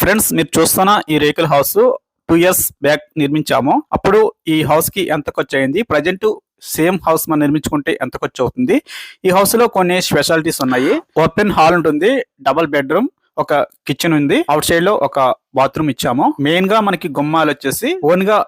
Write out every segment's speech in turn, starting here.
Friends మీరు చూస్తున్న ఈ రేకుల హౌస్ టూ ఇయర్స్ బ్యాక్ నిర్మించాము. అప్పుడు ఈ హౌస్కి ఎంత ఖర్చు అయింది? ప్రజెంట్ సేమ్ హౌస్ మనం నిర్మించుకుంటే ఎంత ఖర్చు అవుతుంది? ఈ హౌస్లో కొన్ని స్పెషాలిటీస్ ఉన్నాయి. ఓపెన్ హాల్ ఉంటుంది డబల్ బెడ్రూమ్ ఒక కిచెన్ ఉంది. అవుట్ సైడ్లో ఒక బాత్రూమ్ ఇచ్చాము. మెయిన్గా మనకి గుమ్మాలు వచ్చేసి ఓన్గా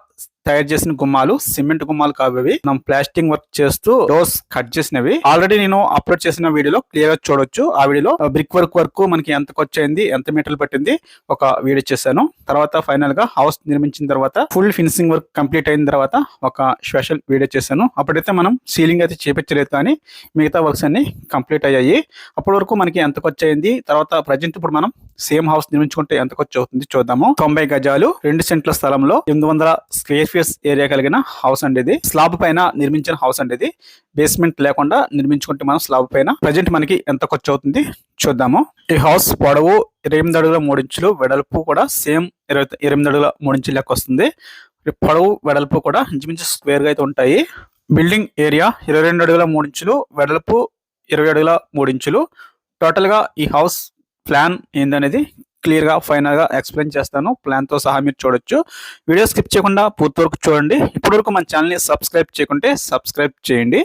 తయారు చేసిన గుమ్మాలు సిమెంట్ గుమ్మాలు కావేవి. మనం ప్లాస్టింగ్ వర్క్ చేస్తూ డోర్స్ కట్ చేసినవి. ఆల్రెడీ నేను అప్లోడ్ చేసిన వీడియోలో క్లియర్గా చూడొచ్చు. ఆ వీడియోలో బ్రిక్ వర్క్ వరకు మనకి ఎంత ఖర్చు అయింది ఎంత మీటర్లు పట్టింది ఒక వీడియో చేశాను. తర్వాత ఫైనల్గా హౌస్ నిర్మించిన తర్వాత ఫుల్ ఫినిషింగ్ వర్క్ కంప్లీట్ అయిన తర్వాత ఒక స్పెషల్ వీడియో చేశాను. అప్పుడైతే మనం సీలింగ్ అయితే చేపించలేదు కానీ మిగతా వర్క్స్ అన్ని కంప్లీట్ అయ్యాయి. అప్పటి వరకు మనకి ఎంత ఖర్చు అయింది తర్వాత ప్రజెంట్ ఇప్పుడు మనం సేమ్ హౌస్ నిర్మించుకుంటే ఎంత ఖర్చు అవుతుంది చూద్దాము. తొంభై గజాలు రెండు సెంట్ల స్థలంలో ఎనిమిది వందల స్క్వేర్ ఫీట్స్ ఏరియా కలిగిన హౌస్ అండి ఇది. స్లాబ్ పైన నిర్మించిన హౌస్ అండి ఇది. బేస్మెంట్ లేకుండా నిర్మించుకుంటే మనం స్లాబ్ పైన. ప్రజెంట్ మనకి ఎంత ఖర్చు అవుతుంది చూద్దాము. ఈ హౌస్ పొడవు ఇరవై ఎనిమిది అడుగుల మూడు ఇంచులు వెడల్పు కూడా సేమ్ ఇరవై ఎనిమిది అడుగుల మూడు ఇంచులు లెక్క వస్తుంది. పొడవు వెడల్పు కూడా ఇంచుమించు స్క్వేర్గా అయితే ఉంటాయి. బిల్డింగ్ ఏరియా ఇరవై రెండు అడుగుల మూడు ఇంచులు వెడల్పు ఇరవై అడుగుల మూడు ఇంచులు. టోటల్గా ఈ హౌస్ ప్లాన్ ఏందనేది క్లియర్గా ఫైనల్గా ఎక్స్ప్లెయిన్ చేస్తాను. ప్లాన్తో సహా మీరు చూడొచ్చు. వీడియో స్కిప్ చేయకుండా పూర్తి వరకు చూడండి. ఇప్పటి వరకు మన ఛానల్ని సబ్స్క్రైబ్ చేయకుంటే సబ్స్క్రైబ్ చేయండి.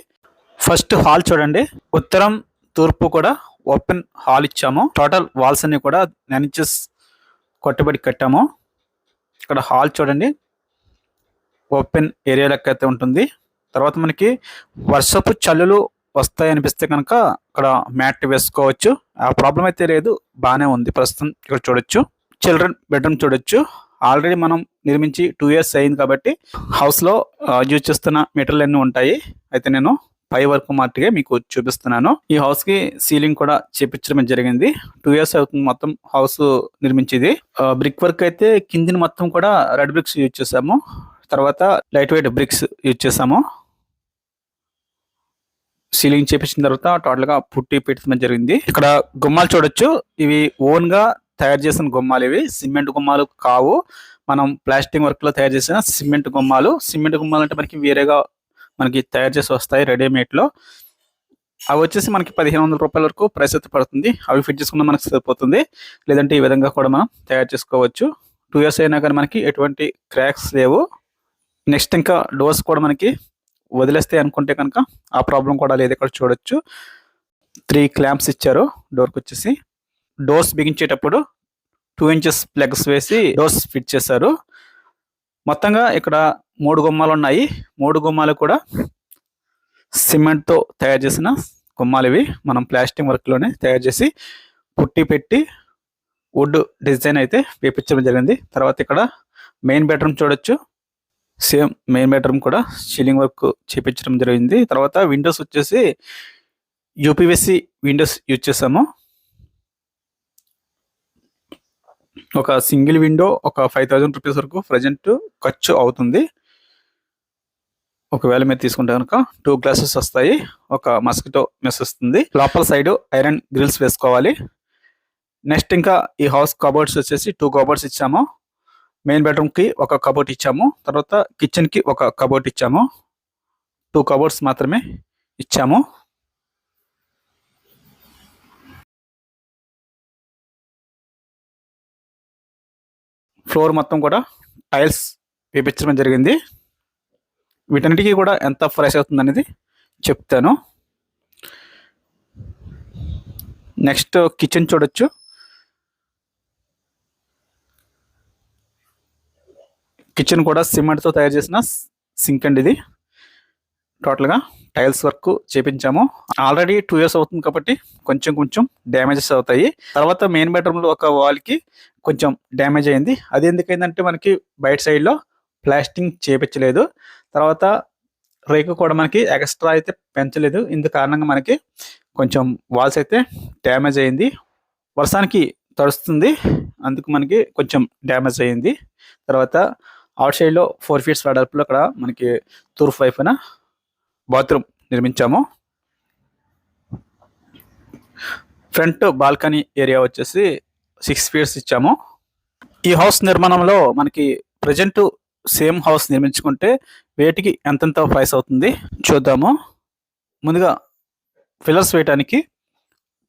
ఫస్ట్ హాల్ చూడండి. ఉత్తరం తూర్పు కూడా ఓపెన్ హాల్ ఇచ్చాము. టోటల్ వాల్స్ అన్ని కూడా నైన్ ఇంచెస్ కొట్టబడి కట్టాము. ఇక్కడ హాల్ చూడండి. ఓపెన్ ఏరియా లెక్క అయితే ఉంటుంది. తర్వాత మనకి వర్షపు చల్లులు వస్తాయనిపిస్తే కనుక ఇక్కడ మ్యాట్ వేసుకోవచ్చు. ఆ ప్రాబ్లం అయితే లేదు. బాగానే ఉంది. ప్రస్తుతం ఇక్కడ చూడొచ్చు. చిల్డ్రన్ బెడ్రూమ్ చూడొచ్చు. ఆల్రెడీ మనం నిర్మించి టూ ఇయర్స్ అయింది కాబట్టి హౌస్లో యూజ్ చేస్తున్న మెటీరియల్ అన్నీ ఉంటాయి. అయితే నేను పై వరకు మాత్రమే మీకు చూపిస్తున్నాను. ఈ హౌస్కి సీలింగ్ కూడా చేపించడం జరిగింది. టూ ఇయర్స్ అవుతుంది మొత్తం హౌస్ నిర్మించేది. బ్రిక్ వర్క్ అయితే కిందిని మొత్తం కూడా రెడ్ బ్రిక్స్ యూజ్ చేసాము తర్వాత లైట్ వెయిట్ బ్రిక్స్ యూజ్ చేసాము సీలింగ్ చేపించిన తర్వాత టోటల్గా పుట్టి పెట్టడం జరిగింది. ఇక్కడ గుమ్మాలు చూడొచ్చు. ఇవి ఓన్గా తయారు చేసిన గుమ్మాలు ఇవి. సిమెంట్ గుమ్మాలు కావు. మనం ప్లాస్టిక్ వర్క్లో తయారు చేసిన సిమెంట్ గుమ్మాలు. సిమెంట్ గుమ్మాలు అంటే మనకి వేరేగా మనకి తయారు చేసి వస్తాయి రెడీమేడ్లో అవి వచ్చేసి మనకి పదిహేను వందల రూపాయల వరకు ప్రైస్ అయితే పడుతుంది. అవి ఫిట్ చేసుకున్న మనకి సరిపోతుంది. లేదంటే ఈ విధంగా కూడా మనం తయారు చేసుకోవచ్చు. టూ ఇయర్స్ అయినా కానీ మనకి ఎటువంటి క్రాక్స్ లేవు. నెక్స్ట్ ఇంకా డోర్స్ కూడా మనకి వదిలేస్తే అనుకుంటే కనుక ఆ ప్రాబ్లం కూడా లేదు. ఇక్కడ చూడొచ్చు. త్రీ క్లాంప్స్ ఇచ్చారు. డోర్కి వచ్చేసి. డోర్స్ బిగించేటప్పుడు టూ ఇంచెస్ ప్లగ్స్ వేసి డోర్స్ ఫిట్ చేశారు. మొత్తంగా ఇక్కడ మూడు గుమ్మాలు ఉన్నాయి. మూడు గుమ్మాలు కూడా సిమెంట్తో తయారు చేసిన గుమ్మాలు ఇవి. మనం ప్లాస్టిక్ వర్క్లోనే తయారు చేసి పుట్టి పెట్టి వుడ్ డిజైన్ అయితే వేపించడం జరిగింది. తర్వాత ఇక్కడ మెయిన్ బెడ్రూమ్ చూడొచ్చు. సేమ్ మెయిన్ బెడ్రూమ్ కూడా సీలింగ్ వర్క్ చేపించడం జరిగింది. తర్వాత విండోస్ వచ్చేసి యూపీవీసీ విండోస్ యూజ్ చేసాము ఒక సింగిల్ విండో ఒక ఫైవ్ థౌజండ్ రూపీస్ వరకు ప్రజెంట్ ఖర్చు అవుతుంది. ఒకవేళ మీరు తీసుకుంటే కనుక టూ గ్లాసెస్ వస్తాయి. ఒక మస్కిటో మెస్ వస్తుంది. లోపల సైడ్ ఐరన్ గ్రిల్స్ వేసుకోవాలి. నెక్స్ట్ ఇంకా ఈ హౌస్ కబోర్డ్స్ వచ్చేసి టూ కబోర్డ్స్ ఇచ్చాము. మెయిన్ బెడ్రూమ్కి ఒక కబోర్డ్ ఇచ్చాము. తర్వాత కిచెన్కి ఒక కబోర్డ్ ఇచ్చాము. టూ కబోర్డ్స్ మాత్రమే ఇచ్చాము. ఫ్లోర్ మొత్తం కూడా టైల్స్ వేపించడం జరిగింది. వీటన్నిటికీ కూడా ఎంత ప్రైస్ అవుతుంది అనేది చెప్తాను. నెక్స్ట్ కిచెన్ చూడొచ్చు. కిచెన్ కూడా సిమెంట్తో తయారు చేసిన సింక్ అండి ఇది. టోటల్గా టైల్స్ వర్క్ చేపించాము. ఆల్రెడీ టూ ఇయర్స్ అవుతుంది కాబట్టి కొంచెం కొంచెం డ్యామేజెస్ అవుతాయి. తర్వాత మెయిన్ బెడ్రూమ్లో ఒక వాల్కి కొంచెం డ్యామేజ్ అయింది. అది ఎందుకైందంటే మనకి బయట సైడ్లో ప్లాస్టింగ్ చేపించలేదు. తర్వాత రేకు కూడా మనకి ఎక్స్ట్రా అయితే పెంచలేదు. ఇందు కారణంగా మనకి కొంచెం వాల్స్ అయితే డ్యామేజ్ అయింది. వర్షానికి తడుస్తుంది. అందుకు మనకి కొంచెం డ్యామేజ్ అయింది. తర్వాత అవుట్ సైడ్లో ఫోర్ ఫీట్స్ వెడల్పులో అక్కడ మనకి తూర్పు వైపున బాత్రూమ్ నిర్మించాము. ఫ్రంట్ బాల్కనీ ఏరియా వచ్చేసి సిక్స్ ఫీట్స్ ఇచ్చాము. ఈ హౌస్ నిర్మాణంలో మనకి ప్రజెంట్ సేమ్ హౌస్ నిర్మించుకుంటే వేటికి ఎంతెంత ప్రైస్ అవుతుంది చూద్దాము. ముందుగా ఫిల్లర్స్ వేయటానికి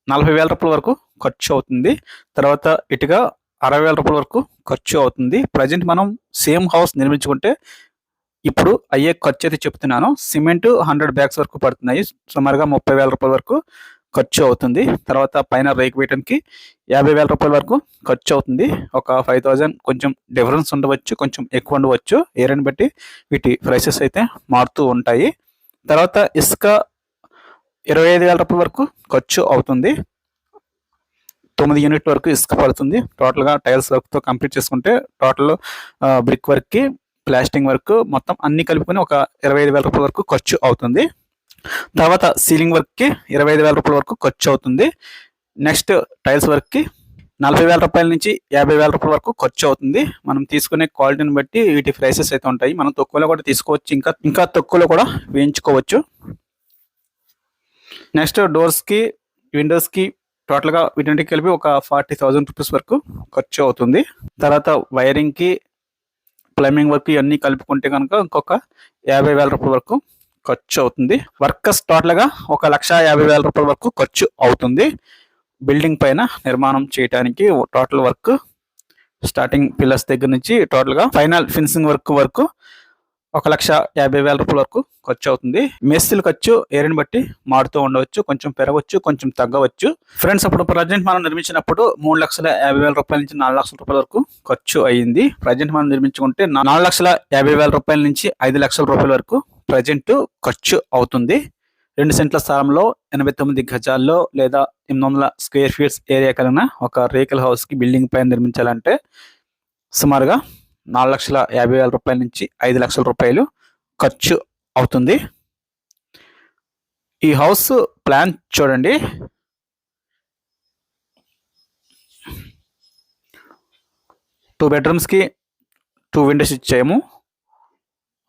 నలభై వేల రూపాయల వరకు ఖర్చు అవుతుంది. తర్వాత ఇటుగా అరవై వేల రూపాయల వరకు ఖర్చు అవుతుంది. ప్రజెంట్ మనం సేమ్ హౌస్ నిర్మించుకుంటే ఇప్పుడు అయ్యే ఖర్చు అయితే చెప్తున్నాను. సిమెంట్ హండ్రెడ్ బ్యాగ్స్ వరకు పడుతున్నాయి. సుమారుగా ముప్పై వేల రూపాయల వరకు ఖర్చు అవుతుంది. తర్వాత పైన రేక్ వేయడానికి యాభై వేల రూపాయల వరకు ఖర్చు అవుతుంది. ఒక ఫైవ్ థౌజండ్ కొంచెం డిఫరెన్స్ ఉండవచ్చు కొంచెం ఎక్కువ ఉండవచ్చు. ఏరియాని బట్టి వీటి ప్రైసెస్ అయితే మారుతూ ఉంటాయి. తర్వాత ఇసుక ఇరవై ఐదు వేల రూపాయల వరకు ఖర్చు అవుతుంది. తొమ్మిది యూనిట్ వరకు ఇసుక పడుతుంది. టోటల్గా టైల్స్ వర్క్తో కంప్లీట్ చేసుకుంటే టోటల్ బ్రిక్ వర్క్కి ప్లాస్టింగ్ వర్క్ మొత్తం అన్ని కలుపుకొని ఒక ఇరవై ఐదు వేల రూపాయల వరకు ఖర్చు అవుతుంది. తర్వాత సీలింగ్ వర్క్కి ఇరవై ఐదు వేల రూపాయల వరకు ఖర్చు అవుతుంది. నెక్స్ట్ టైల్స్ వర్క్కి నలభై వేల రూపాయల నుంచి యాభై వేల రూపాయల వరకు ఖర్చు అవుతుంది. మనం తీసుకునే క్వాలిటీని బట్టి వీటి ప్రైసెస్ అయితే ఉంటాయి. మనం తక్కువలో కూడా తీసుకోవచ్చు ఇంకా ఇంకా తక్కువలో కూడా వేయించుకోవచ్చు. నెక్స్ట్ డోర్స్కి విండోస్కి టోటల్గా వీటింటికి కలిపి ఒక ఫార్టీ థౌజండ్ రూపీస్ వరకు ఖర్చు అవుతుంది. తర్వాత వైరింగ్కి ప్లంబింగ్ వర్క్ ఇవన్నీ కలుపుకుంటే కనుక ఇంకొక యాభై వేల రూపాయల వరకు ఖర్చు అవుతుంది. వర్కర్స్ టోటల్గా ఒక లక్ష యాభై వేల రూపాయల వరకు ఖర్చు అవుతుంది. బిల్డింగ్ పైన నిర్మాణం చేయడానికి టోటల్ వర్క్ స్టార్టింగ్ పిల్లర్స్ దగ్గర నుంచి టోటల్గా ఫైనల్ ఫినిషింగ్ వర్క్ వరకు ఒక లక్ష యాభై వేల రూపాయల వరకు ఖర్చు అవుతుంది. మేస్త్రీల ఖర్చు ఏరియాని బట్టి మారుతూ ఉండవచ్చు కొంచెం పెరగవచ్చు కొంచెం తగ్గవచ్చు. ఫ్రెండ్స్ అప్పుడు ప్రజెంట్ మనం నిర్మించినప్పుడు మూడు లక్షల యాభై వేల రూపాయల నుంచి నాలుగు లక్షల రూపాయల వరకు ఖర్చు అయ్యింది ప్రజెంట్ మనం నిర్మించుకుంటే నాలుగు లక్షల యాభై వేల రూపాయల నుంచి ఐదు లక్షల రూపాయల వరకు ప్రజెంట్ ఖర్చు అవుతుంది. రెండు సెంట్ల స్థలంలో ఎనభై తొమ్మిది గజాల్లో లేదా ఎనిమిది వందల స్క్వేర్ ఫీట్స్ ఏరియా కలిగిన ఒక రేకల్ హౌస్కి బిల్డింగ్ పైన నిర్మించాలంటే సుమారుగా నాలుగు లక్షల యాభై వేల రూపాయల నుంచి ఐదు లక్షల రూపాయలు ఖర్చు అవుతుంది. ఈ హౌస్ ప్లాన్ చూడండి. టూ బెడ్రూమ్స్కి టూ విండోస్ ఇచ్చాము.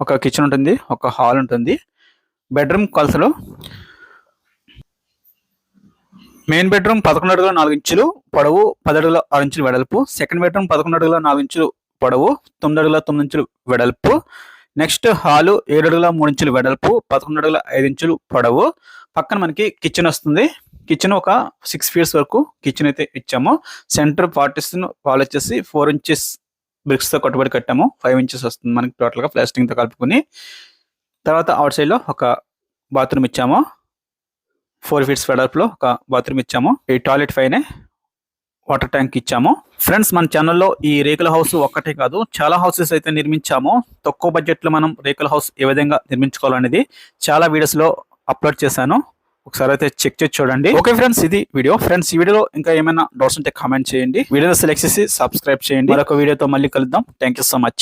ఒక కిచెన్ ఉంటుంది ఒక హాల్ ఉంటుంది. బెడ్రూమ్ కొలతలు. మెయిన్ బెడ్రూమ్ పదకొండు అడుగుల నాలుగు ఇంచులు పొడవు పది అడుగుల ఆరు ఇంచులు వెడల్పు. సెకండ్ బెడ్రూమ్ పదకొండు అడుగుల నాలుగు ఇంచులు పొడవు తొమ్మిది అడుగుల తొమ్మిది ఇంచులు వెడల్పు. నెక్స్ట్ హాలు ఏడు అడుగుల మూడు ఇంచులు వెడల్పు పదకొండు అడుగుల ఐదు ఇంచులు పొడవు. పక్కన మనకి కిచెన్ వస్తుంది. కిచెన్ ఒక సిక్స్ ఫీట్స్ వరకు కిచెన్ అయితే ఇచ్చాము. సెంటర్ పార్టీస్ వాళ్ళు వచ్చేసి ఫోర్ ఇంచెస్ బ్రిక్స్తో కట్టుబడి కట్టాము. ఫైవ్ ఇంచెస్ వస్తుంది మనకి టోటల్గా ప్లాస్టింగ్తో కలుపుకొని. తర్వాత అవుట్ సైడ్లో ఒక బాత్రూమ్ ఇచ్చాము. ఫోర్ ఫీట్స్ వెడల్పులో ఒక బాత్రూమ్ ఇచ్చాము. ఈ టాయిలెట్ పైనే వాటర్ ట్యాంక్ ఇచ్చాము. ఫ్రెండ్స్ మన ఛానల్లో ఈ రేకుల హౌస్ ఒక్కటే కాదు చాలా హౌసెస్ అయితే నిర్మించాము. తక్కువ బడ్జెట్లో మనం రేకుల హౌస్ ఏ విధంగా నిర్మించుకోవాలనేది చాలా వీడియోస్లో అప్లోడ్ చేశాను. ఒకసారి అయితే చెక్ చేసి చూడండి. ఓకే ఫ్రెండ్స్ ఇది వీడియో ఫ్రెండ్స్ ఈ వీడియోలో ఇంకా ఏమైనా డౌట్స్ ఉంటే కామెంట్ చేయండి. వీడియో సెలెక్ట్ చేసి సబ్స్క్రైబ్ చేయండి. మరొక వీడియోతో మళ్ళీ కలుద్దాం. Thank so much